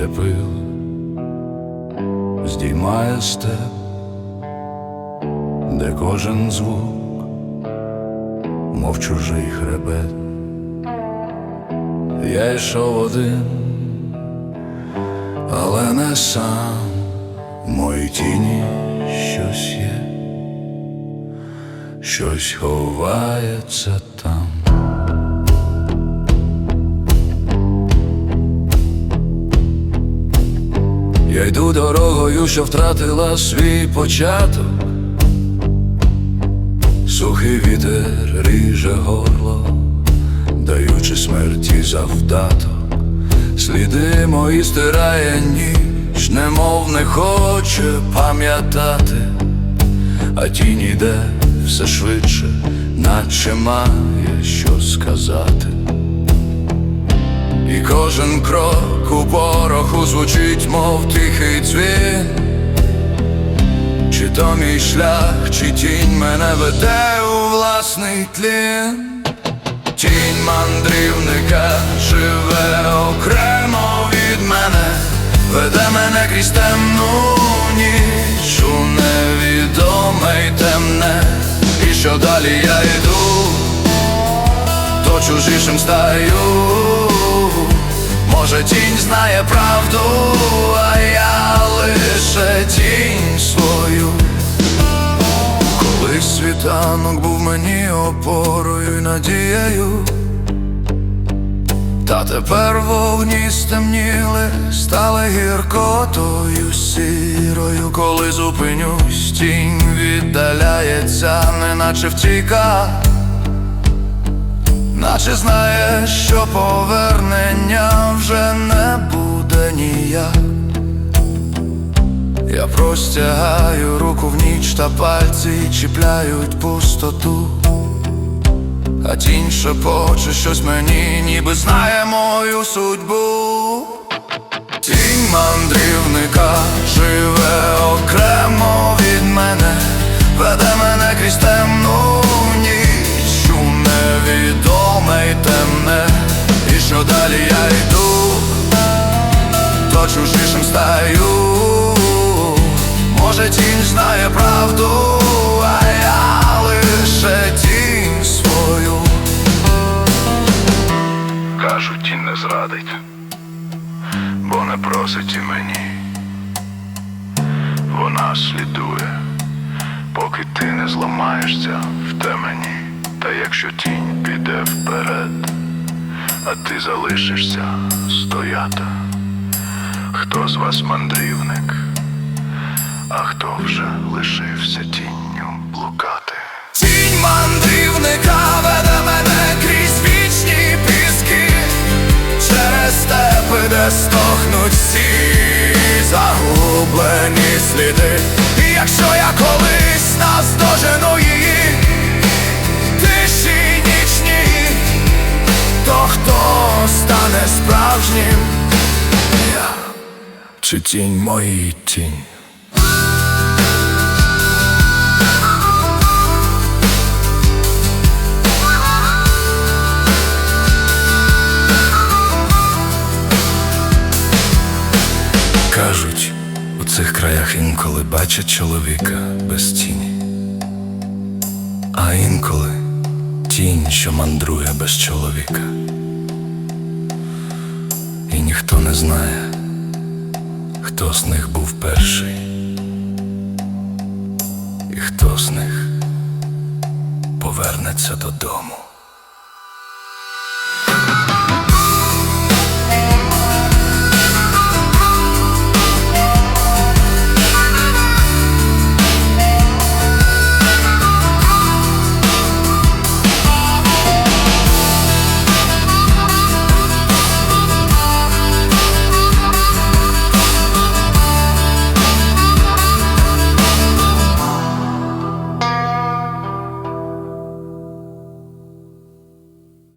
пил, здіймає степ, де кожен звук, мов чужий хребет. Я йшов один, але не сам, в моїй тіні щось є, щось ховається там. Я йду дорогою, що втратила свій початок. Сухий вітер ріже горло, даючи смерті завдаток. Сліди мої стирає ніч, немов не хоче пам'ятати, а тінь іде все швидше, наче має що сказати. І кожен крок у пороху звучить, мов тихий дзвін. Чи то мій шлях, чи тінь мене веде у власний тлін. Тінь мандрівника живе окремо від мене, веде мене крізь темну ніч у невідоме й темне, і що далі я йду, то чужішим стаю. Може, тінь знає правду, а я лише тінь свою. Колись світанок був мені опорою й надією, та тепер вогні стемніли, стали гіркотою сірою, коли зупинюсь, тінь віддаляється, неначе втіка. Наче знає, що повернення вже не буде ніяк. Я простягаю руку в ніч та пальці чіпляють пустоту, а тінь шепоче щось мені, ніби знає мою судьбу. Тінь мандрівника живе далі я йду, то чужішим стаю. Може, тінь знає правду, а я лише тінь свою. Кажуть, тінь не зрадить, бо не просить і мені. Вона слідує, поки ти не зламаєшся в темені. Та якщо тінь піде вперед, а ти залишишся стояти. Хто з вас мандрівник, а хто вже лишився тінню блукати? Тінь мандрівника веде мене крізь вічні піски, через степи, де стохнуть всі загублені сліди. І якщо я колись наздожену її, чи тінь моїй тінь? Кажуть, у цих краях інколи бачать чоловіка без тіні, а інколи тінь, що мандрує без чоловіка. І ніхто не знає, хто з них був перший, і хто з них повернеться додому.